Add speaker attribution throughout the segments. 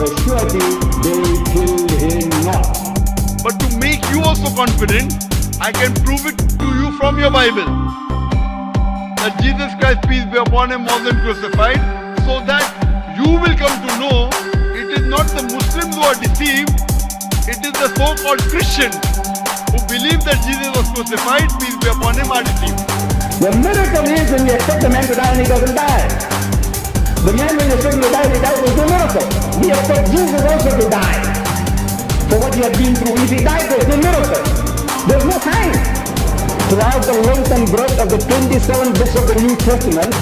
Speaker 1: of a surety they him not.
Speaker 2: But to make you also confident, I can prove it to you from your Bible. That Jesus Christ, peace be upon him, was crucified, so that you will come to know it is not the Muslims who are deceived, it is the so-called Christians who believe that Jesus was crucified, peace be upon him, are deceived.
Speaker 1: The miracle is when you expect a man to die and he doesn't die. The man when him to die and he dies is no miracle. We expect Jesus also to die. For what he had been through, if he died, there's no miracle. There's no sign. Throughout the length and breadth of the 27 books of the New Testament,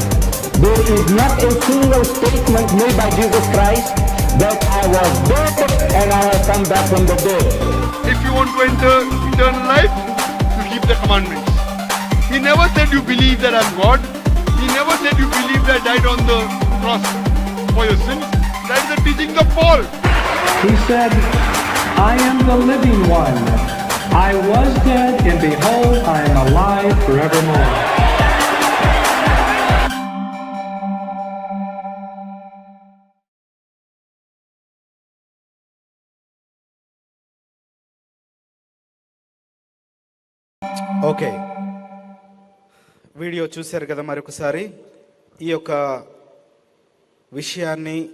Speaker 1: there is not a single statement made by Jesus Christ that I was dead and I have come back from the dead.
Speaker 2: If you want to enter eternal life, you keep the commandments. He never said you believe that I'm God. He never said you believe that I died on the cross for your sins. That is the teaching of Paul.
Speaker 3: He said, I am the living one. I was dead, and behold, I am alive forevermore.
Speaker 4: Okay video చూశారు కదా మరొకసారి ఈ యొక్క విషయాన్ని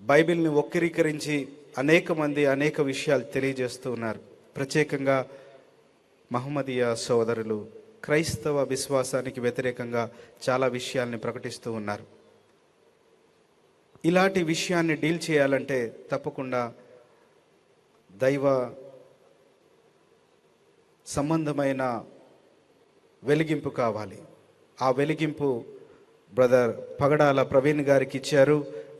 Speaker 4: బైబిల్ని వక్రీకరించి అనేక మంది అనేక విషయాలు తెలియజేస్తూ ఉన్నారు. ప్రత్యేకంగా మహమ్మదీయ సోదరులు క్రైస్తవ విశ్వాసానికి వ్యతిరేకంగా చాలా విషయాల్ని ప్రకటిస్తూ ఉన్నారు. ఇలాంటి విషయాన్ని డీల్ చేయాలంటే తప్పకుండా దైవ సంబంధమైన వెలిగింపు కావాలి. ఆ వెలిగింపు బ్రదర్ పగడాల ప్రవీణ్ గారికి ఇచ్చారు.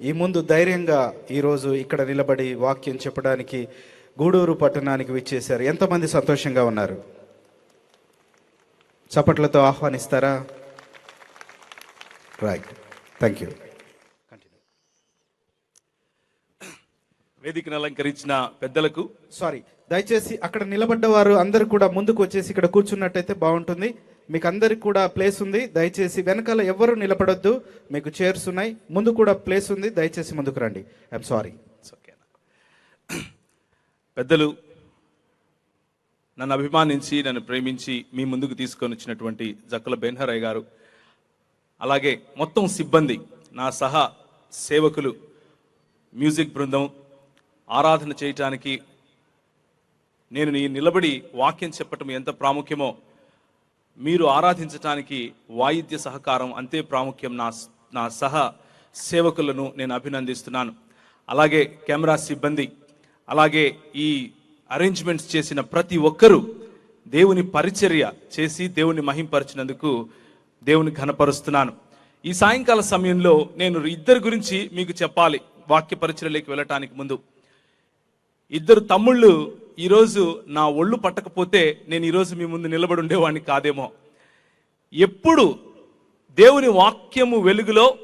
Speaker 4: ఈ ముందు ధైర్యంగా ఈరోజు ఇక్కడ నిలబడి వాక్యం చెప్పడానికి గూడూరు పట్టణానికి విచ్చేశారు. ఎంతమంది సంతోషంగా ఉన్నారు? చప్పట్లతో ఆహ్వానిస్తారా? రైట్ థ్యాంక్ యూ
Speaker 5: వేదికను అలంకరించిన పెద్దలకు
Speaker 4: సారీ దయచేసి అక్కడ నిలబడ్డ వారు అందరు కూడా ముందుకు వచ్చేసి ఇక్కడ కూర్చున్నట్టయితే బాగుంటుంది. మీకు అందరికి కూడా ప్లేస్ ఉంది. దయచేసి వెనకాల ఎవరు నిలబడొద్దు మీకు చైర్స్ ఉన్నాయి. ముందు కూడా ప్లేస్ ఉంది. దయచేసి ముందుకు రండి. ఐఎమ్ సారీ
Speaker 5: పెద్దలు నన్ను అభిమానించి నన్ను ప్రేమించి మీ ముందుకు తీసుకొని వచ్చినటువంటి జక్కల బెన్హరయ్య గారు అలాగే మొత్తం సిబ్బంది నా సహా సేవకులు మ్యూజిక్ బృందం ఆరాధన చేయటానికి నేను నీ నిలబడి వాక్యం చెప్పటం ఎంత ప్రాముఖ్యమో మీరు ఆరాధించటానికి వాయిద్య సహకారం అంతే ప్రాముఖ్యం నా నా సహ సేవకులను నేను అభినందిస్తున్నాను. అలాగే కెమెరా సిబ్బంది అలాగే ఈ అరేంజ్మెంట్స్ చేసిన ప్రతి ఒక్కరూ దేవుని పరిచర్య చేసి దేవుని మహింపరిచినందుకు దేవుని ఘనపరుస్తున్నాను. ఈ సాయంకాల సమయంలో నేను ఇద్దరి గురించి మీకు చెప్పాలి వాక్య పరిచర్యలోకి వెళ్ళటానికి ముందు. ఇద్దరు తమ్ముళ్ళు ఈరోజు నా ఒళ్ళు పట్టకపోతే నేను ఈరోజు మీ ముందు నిలబడి ఉండేవాడిని కాదేమో. ఎప్పుడు దేవుని వాక్యము వెలుగులో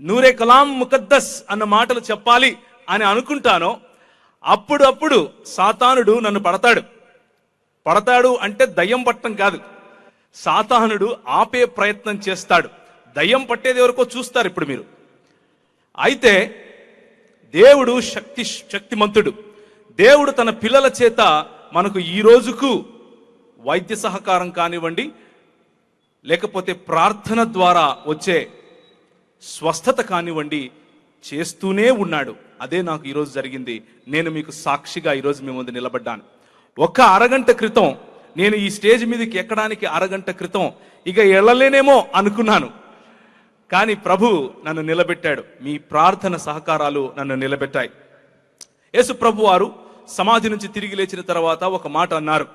Speaker 5: నూరే కలాం ముకద్దస్ అన్న మాటలు చెప్పాలి అని అనుకుంటానో అప్పుడప్పుడు సాతానుడు నన్ను పడతాడు. పడతాడు అంటే దయ్యం పట్టం కాదు. సాతానుడు ఆపే ప్రయత్నం చేస్తాడు. దయ్యం పట్టేది ఎవరికో చూస్తారు ఇప్పుడు మీరు. అయితే దేవుడు శక్తి శక్తిమంతుడు. దేవుడు తన పిల్లల చేత మనకు ఈ రోజుకు వైద్య సహకారం కానివ్వండి లేకపోతే ప్రార్థన ద్వారా వచ్చే స్వస్థత కానివ్వండి చేస్తూనే ఉన్నాడు. అదే నాకు ఈరోజు జరిగింది. నేను మీకు సాక్షిగా ఈరోజు మీ ముందు నిలబడ్డాను. ఒక అరగంట క్రితం నేను ఈ స్టేజ్ మీదకి ఎక్కడానికి అరగంట క్రితం ఇక వెళ్ళలేనేమో అనుకున్నాను. కానీ ప్రభు నన్ను నిలబెట్టాడు. మీ ప్రార్థన సహకారాలు నన్ను నిలబెట్టాయి. యేసు ప్రభు వారు సమాధి నుంచి తిరిగి లేచిన తర్వాత ఒక మాట అన్నారు.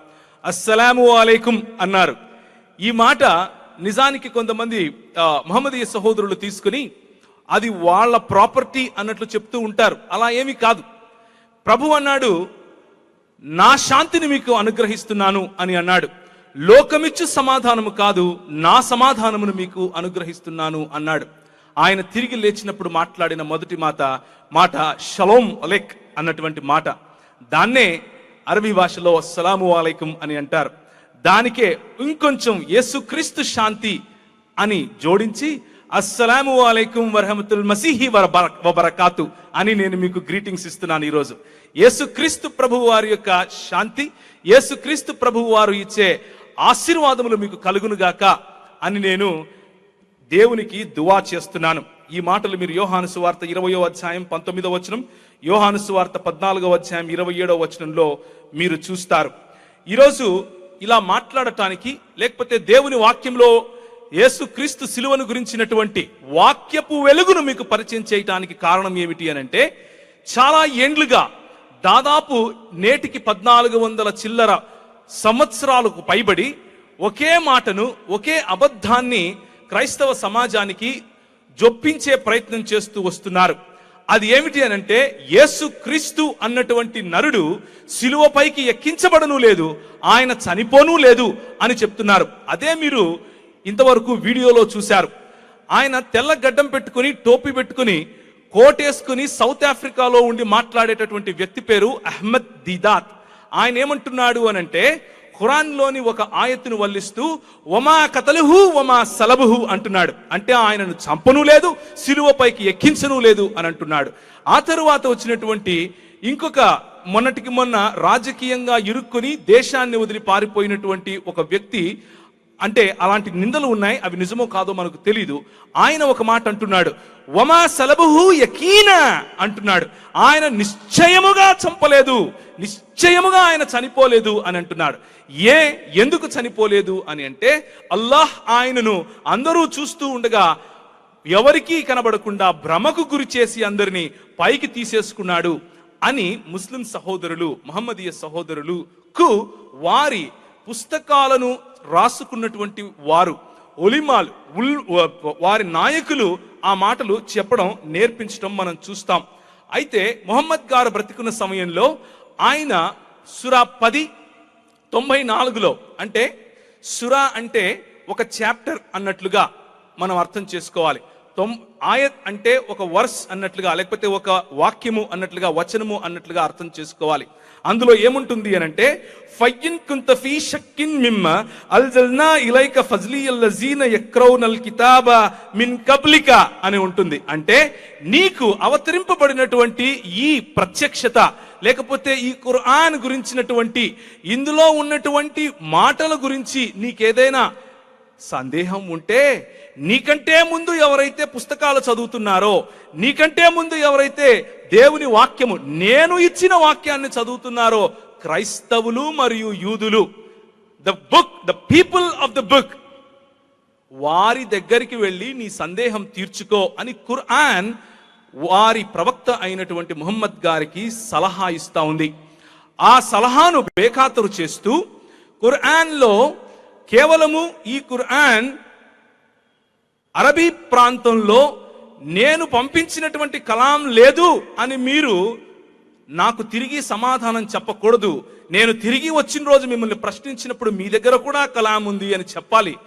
Speaker 5: అస్సలాము అలైకుం అన్నారు. ఈ మాట నిజానికి కొంతమంది మహమ్మదీయ సహోదరులు తీసుకుని అది వాళ్ళ ప్రాపర్టీ అన్నట్లు చెప్తూ ఉంటారు. అలా ఏమీ కాదు. ప్రభు అన్నాడు నా శాంతిని మీకు అనుగ్రహిస్తున్నాను అని అన్నాడు. లోకమిచ్చు సమాధానము కాదు నా సమాధానమును మీకు అనుగ్రహిస్తున్నాను అన్నాడు. ఆయన తిరిగి లేచినప్పుడు మాట్లాడిన మొదటి మాట మాట షలోం అలెక్ అన్నటువంటి మాట. దాన్నే అరబీ భాషలో అస్సలాము అలైకుం అని అంటారు. దానికే ఇంకొంచెం యేసుక్రీస్తు శాంతి అని జోడించి అస్సలాము అలైకుం వరహమతుల్ మసీహి వబరకాతు అని నేను మీకు గ్రీటింగ్స్ ఇస్తున్నాను ఈరోజు. యేసుక్రీస్తు ప్రభు వారి యొక్క శాంతి యేసుక్రీస్తు ప్రభు వారు ఇచ్చే ఆశీర్వాదములు మీకు కలుగునుగాక అని నేను దేవునికి దువా చేస్తున్నాను. ఈ మాటలు మీరు యోహాను సువార్త ఇరవయో అధ్యాయం పంతొమ్మిదో వచనం యోహాను సువార్త పద్నాలుగో అధ్యాయం ఇరవై ఏడో వచనంలో మీరు చూస్తారు. ఈరోజు ఇలా మాట్లాడటానికి లేకపోతే దేవుని వాక్యంలో యేసుక్రీస్తు సిలువను గురించినటువంటి వాక్యపు వెలుగును మీకు పరిచయం చేయటానికి కారణం ఏమిటి అని అంటే చాలా ఏండ్లుగా దాదాపు నేటికి పద్నాలుగు వందల చిల్లర సంవత్సరాలకు పైబడి ఒకే మాటను ఒకే అబద్ధాన్ని క్రైస్తవ సమాజానికి జొప్పించే ప్రయత్నం చేస్తూ వస్తున్నారు. అది ఏమిటి అని అంటే యేసు క్రీస్తు అన్నటువంటి నరుడు సిలువపైకి ఎక్కించబడను లేదు ఆయన చనిపోను లేదు అని చెప్తున్నారు. అదే మీరు ఇంతవరకు వీడియోలో చూశారు. ఆయన తెల్ల గడ్డం పెట్టుకుని టోపీ పెట్టుకుని కోటేసుకుని సౌత్ ఆఫ్రికాలో ఉండి మాట్లాడేటటువంటి వ్యక్తి పేరు అహ్మద్ దిదాత్. ఆయన ఏమంటున్నాడు అనంటే ఖురాన్లోని ఒక ఆయత్తును వల్లిస్తూ ఒమా కతలుహు ఒమా సలబుహు అంటున్నాడు. అంటే ఆయనను చంపను లేదు సిలువపైకి ఎక్కించను లేదు అని అంటున్నాడు. ఆ తరువాత వచ్చినటువంటి ఇంకొక మొన్నటికి మొన్న రాజకీయంగా ఇరుక్కుని దేశాన్ని వదిలి పారిపోయినటువంటి ఒక వ్యక్తి అంటే అలాంటి నిందలు ఉన్నాయి అవి నిజమో కాదో మనకు తెలియదు ఆయన ఒక మాట అంటున్నాడు వమా సలబుహు యకీన అంటున్నాడు. ఆయన నిశ్చయముగా చంపలేదు నిశ్చయముగా ఆయన చనిపోలేదు అని అంటున్నాడు. ఏ ఎందుకు చనిపోలేదు అని అంటే అల్లాహ్ ఆయనను అందరూ చూస్తూ ఉండగా ఎవరికీ కనబడకుండా భ్రమకు గురి చేసి అందరినీ పైకి తీసేసుకున్నాడు అని ముస్లిం సహోదరులు మహమ్మదీయ సహోదరులకు వారి పుస్తకాలను రాసుకున్నటువంటి వారు ఒలిమాలు ఉల్ వారి నాయకులు ఆ మాటలు చెప్పడం నేర్పించడం మనం చూస్తాం. అయితే మొహమ్మద్ గారు బ్రతికున్న సమయంలో ఆయన సురా పది తొంభై నాలుగులో అంటే సురా అంటే ఒక చాప్టర్ అన్నట్లుగా మనం అర్థం చేసుకోవాలి. తొం ఆయత్ అంటే ఒక వర్స్ అన్నట్లుగా లేకపోతే ఒక వాక్యము అన్నట్లుగా వచనము అన్నట్లుగా అర్థం చేసుకోవాలి. అందులో ఏముంటుంది అని అంటే ఫయ్యిన్ కుంత ఫీ షక్కిన్ మిమ్మ అల్జల్నా ఇలైక ఫజ్లియల్ లజీన యక్రౌనల్ కితాబ మిన్ కబ్లిక అని ఉంటుంది. అంటే నీకు అవతరింపబడినటువంటి ఈ ప్రత్యక్షత లేకపోతే ఈ ఖుర్ఆన్ గురించినటువంటి ఇందులో ఉన్నటువంటి మాటల గురించి నీకేదైనా సందేహం ఉంటే నీకంటే ముందు ఎవరైతే పుస్తకాలు చదువుతున్నారో నీకంటే ముందు ఎవరైతే దేవుని వాక్యము నేను ఇచ్చిన వాక్యాన్ని చదువుతున్నారో క్రైస్తవులు మరియు యూదులు. The book the people of the book వారి దగ్గరికి వెళ్ళి నీ సందేహం తీర్చుకో అని ఖుర్ఆన్ వారి ప్రవక్త అయినటువంటి ముహమ్మద్ గారికి సలహా ఇస్తా ఉంది. ఆ సలహాను బేఖాతరు చేస్తూ ఖుర్ఆన్లో కేవలము ఈ ఖుర్ఆన్ అరబీ ప్రాంతంలో నేను పంపించినటువంటి కలాం లేదు అని మీరు నాకు తిరిగి సమాధానం చెప్పకూడదు. నేను తిరిగి వచ్చిన రోజు మిమ్మల్ని ప్రశ్నించినప్పుడు మీ దగ్గర కూడా కలాం ఉంది అని చెప్పాలి.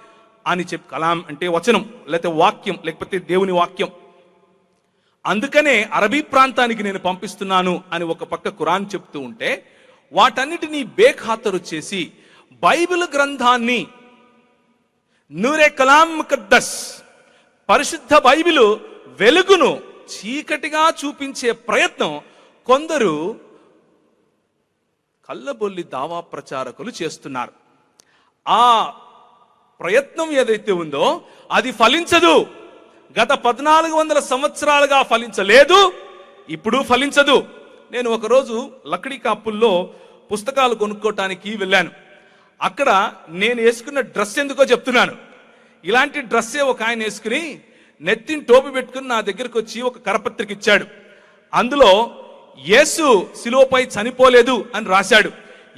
Speaker 5: అని చెప్పి కలాం అంటే వచనం లేకపోతే వాక్యం లేకపోతే దేవుని వాక్యం. అందుకనే అరబీ ప్రాంతానికి నేను పంపిస్తున్నాను అని ఒక పక్క ఖురాన్ చెప్తూ ఉంటే వాటన్నిటినీ బేఖాతరు చేసి బైబిల్ గ్రంథాన్ని నూరే కలాం ముకద్దస్ పరిశుద్ధ బైబిలు వెలుగును చీకటిగా చూపించే ప్రయత్నం కొందరు కళ్ళబొల్లి దావా ప్రచారకులు చేస్తున్నారు. ఆ ప్రయత్నం ఏదైతే ఉందో అది ఫలించదు. గత పద్నాలుగు వందల సంవత్సరాలుగా ఫలించలేదు ఇప్పుడు ఫలించదు. నేను ఒకరోజు లక్డీ కాపుల్లో పుస్తకాలు కొనుక్కోటానికి వెళ్ళాను. అక్కడ నేను వేసుకున్న డ్రెస్ ఎందుకో చెప్తున్నాను. ఇలాంటి డ్రెస్సే ఒక ఆయన వేసుకుని నెత్తిని టోపి పెట్టుకుని నా దగ్గరకు వచ్చి ఒక కరపత్రిక ఇచ్చాడు. అందులో యేసు శిలువపై చనిపోలేదు అని రాశాడు.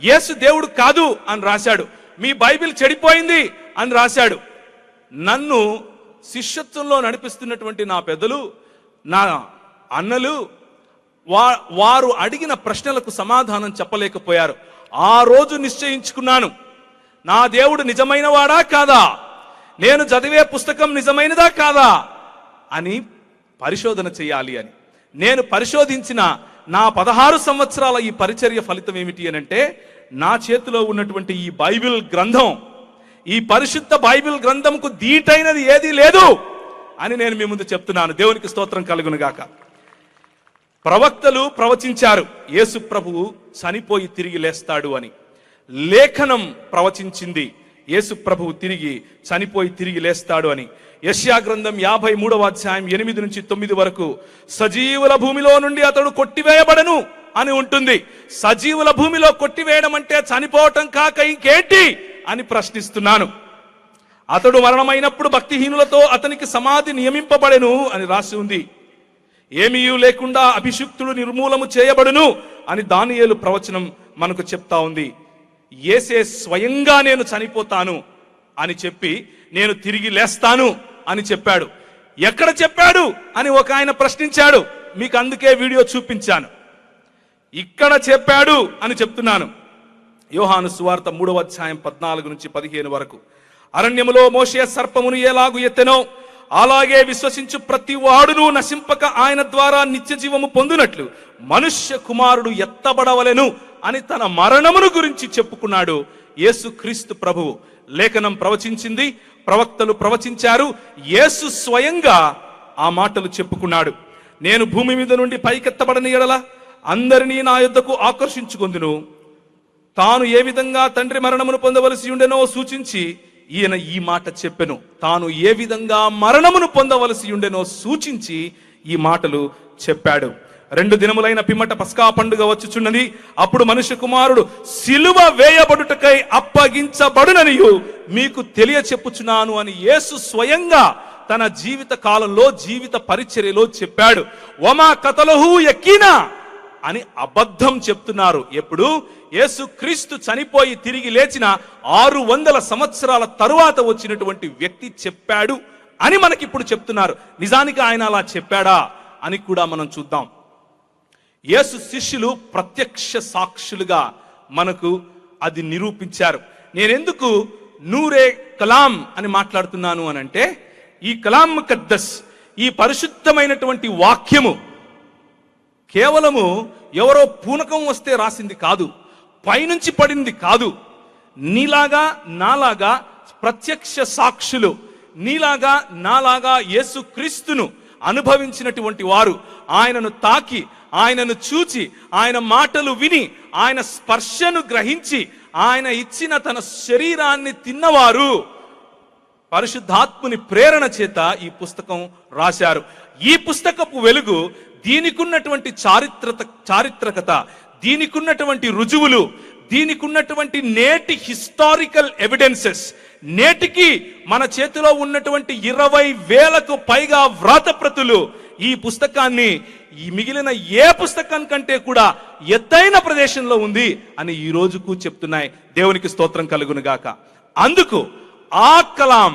Speaker 5: యేసు దేవుడు కాదు అని రాశాడు. మీ బైబిల్ చెడిపోయింది అని రాశాడు. నన్ను శిష్యత్వంలో నడిపిస్తున్నటువంటి నా పెద్దలు నా అన్నలు వా వారు అడిగిన ప్రశ్నలకు సమాధానం చెప్పలేకపోయారు. ఆ రోజు నిశ్చయించుకున్నాను. నా దేవుడు నిజమైనవాడా కాదా? నేను చదివే పుస్తకం నిజమైనదా కాదా అని పరిశోధన చేయాలి అని. నేను పరిశోధించిన నా పదహారు సంవత్సరాల ఈ పరిచర్య ఫలితం ఏమిటి అని అంటే నా చేతిలో ఉన్నటువంటి ఈ బైబిల్ గ్రంథం ఈ పరిశుద్ధ బైబిల్ గ్రంథంకు దీటైనది ఏదీ లేదు అని నేను మీ ముందు చెప్తున్నాను. దేవునికి స్తోత్రం కలుగునుగాక. ప్రవక్తలు ప్రవచించారు యేసు ప్రభువు చనిపోయి తిరిగి లేస్తాడు అని. లేఖనం ప్రవచించింది యేసు ప్రభువు తిరిగి చనిపోయి తిరిగి లేస్తాడు అని. యశ్యా గ్రంథం యాభై మూడవ అధ్యాయం ఎనిమిది నుంచి తొమ్మిది వరకు సజీవుల భూమిలో నుండి అతడు కొట్టివేయబడను అని ఉంటుంది. సజీవుల భూమిలో కొట్టివేయడం అంటే చనిపోవటం కాక ఇంకేంటి? అని ప్రశ్నిస్తున్నాను. అతడు మరణమైనప్పుడు భక్తిహీనులతో అతనికి సమాధి నియమింపబడెను అని రాసి ఉంది. ఏమీయూ లేకుండా అభిషిక్తుడు నిర్మూలము చేయబడును అని దానియేలు ప్రవచనం మనకు చెప్తా ఉంది. ఏసే స్వయంగా నేను చనిపోతాను అని చెప్పి నేను తిరిగి లేస్తాను అని చెప్పాడు. ఎక్కడ చెప్పాడు అని ఒక ఆయన ప్రశ్నించాడు. మీకు అందుకే వీడియో చూపించాను. ఇక్కడ చెప్పాడు అని చెప్తున్నాను. యోహాను సువార్త మూడవ అధ్యాయం పద్నాలుగు నుంచి పదిహేను వరకు. అరణ్యములో మోషే సర్పమును ఎలాగు ఎత్తెనో అలాగే విశ్వసించు ప్రతి వాడును నశింపక ఆయన ద్వారా నిత్య జీవము పొందినట్లు మనుష్య కుమారుడు ఎత్తబడవలెను అని తన మరణమును గురించి చెప్పుకున్నాడు యేసుక్రీస్తు ప్రభువు లేఖనం ప్రవచించింది ప్రవక్తలు ప్రవచించారు యేసు స్వయంగా ఆ మాటలు చెప్పుకున్నాడు. నేను భూమి మీద నుండి పైకెత్తబడని ఎడల అందరినీ నా యుద్ధకు ఆకర్షించుకొందును. తాను ఏ విధంగా తండ్రి మరణమును పొందవలసి ఉండెనో సూచించి ఈయన ఈ మాట చెప్పెను. తాను ఏ విధంగా మరణమును పొందవలసి ఉండెనో సూచించి ఈ మాటలు చెప్పాడు. రెండు దినములైన పిమ్మట పస్కా పండుగ వచ్చుచున్నది. అప్పుడు మనుష్య కుమారుడు సిలువ వేయబడుటకై అప్పగించబడుననియు మీకు తెలియచెప్పుచున్నాను అని యేసు స్వయంగా తన జీవిత కాలంలో జీవిత పరిచర్యలో చెప్పాడు. వమా కథలహు ఎక్కినా అని అబద్ధం చెప్తున్నారు. ఎప్పుడు? యేసుక్రీస్తు చనిపోయి తిరిగి లేచిన ఆరు వందల సంవత్సరాల తరువాత వచ్చినటువంటి వ్యక్తి చెప్పాడు అని మనకి ఇప్పుడు చెప్తున్నారు. నిజానికి ఆయన అలా చెప్పాడా అని కూడా మనం చూద్దాం. యేసు శిష్యులు ప్రత్యక్ష సాక్షులుగా మనకు అది నిరూపించారు. నేనెందుకు నూరే కలాం అని మాట్లాడుతున్నాను అని అంటే ఈ కలాం ముకద్దస్ ఈ పరిశుద్ధమైనటువంటి వాక్యము కేవలము ఎవరో పూనకం వస్తే రాసింది కాదు పైనుంచి పడింది కాదు. నీలాగా నాలాగా ప్రత్యక్ష సాక్షులు నీలాగా నాలాగా యేసు క్రీస్తును అనుభవించినటువంటి వారు ఆయనను తాకి ఆయనను చూచి ఆయన మాటలు విని ఆయన స్పర్శను గ్రహించి ఆయన ఇచ్చిన తన శరీరాన్ని తిన్నవారు పరిశుద్ధాత్ముని ప్రేరణ చేత ఈ పుస్తకం రాశారు. ఈ పుస్తకపు వెలుగు దీనికున్నటువంటి చారిత్రత చారిత్రకత దీనికున్నటువంటి రుజువులు దీనికున్నటువంటి నేటి హిస్టారికల్ ఎవిడెన్సెస్. నేటికి మన చేతిలో ఉన్నటువంటి ఇరవై వేలకు పైగా వ్రాతప్రతులు ఈ పుస్తకాన్ని ఈ మిగిలిన ఏ పుస్తకం కంటే కూడా ఎత్తైన ప్రదేశంలో ఉంది అని ఈ రోజుకు చెప్తున్నాయి. దేవునికి స్తోత్రం కలుగును గాక అందుకు ఆ కలాం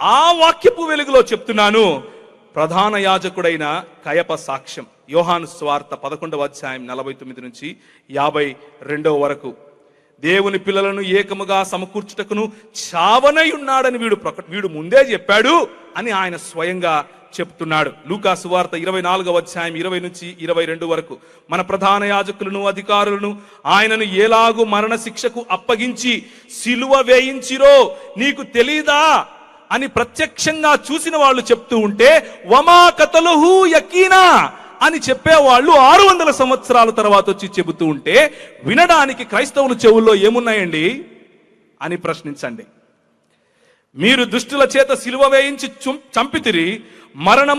Speaker 5: ఆ వాక్యపు వెలుగులో చెప్తున్నాను. ప్రధాన యాజకుడైన కయప సాక్ష్యం. యోహాను స్వార్త పదకొండవ అధ్యాయం నలభై తొమ్మిది నుంచి యాభై రెండవ వరకు. దేవుని పిల్లలను ఏకముగా సమకూర్చుటకును చావనై ఉన్నాడని వీడు ప్రక వీడు ముందే చెప్పాడు అని ఆయన స్వయంగా చెప్తున్నాడు. లూకా సువార్త ఇరవై నాలుగవ అధ్యాయం ఇరవై నుంచి ఇరవై రెండు వరకు. మన ప్రధాన యాజకులను అధికారులను ఆయనను ఎలాగు మరణ శిక్షకు అప్పగించి సిలువ వేయించిరో నీకు తెలీదా? అని ప్రత్యక్షంగా చూసిన వాళ్ళు చెప్తూ ఉంటే వమా కతలుహు యకీనా అని చెప్పేవాళ్ళు ఆరు వందల సంవత్సరాల తర్వాత వచ్చి చెబుతూ ఉంటే వినడానికి క్రైస్తవుల చెవుల్లో ఏమున్నాయండి? అని ప్రశ్నించండి. మీరు దుష్టుల చేత సిలువ వేయించి చంపితిరి మరణము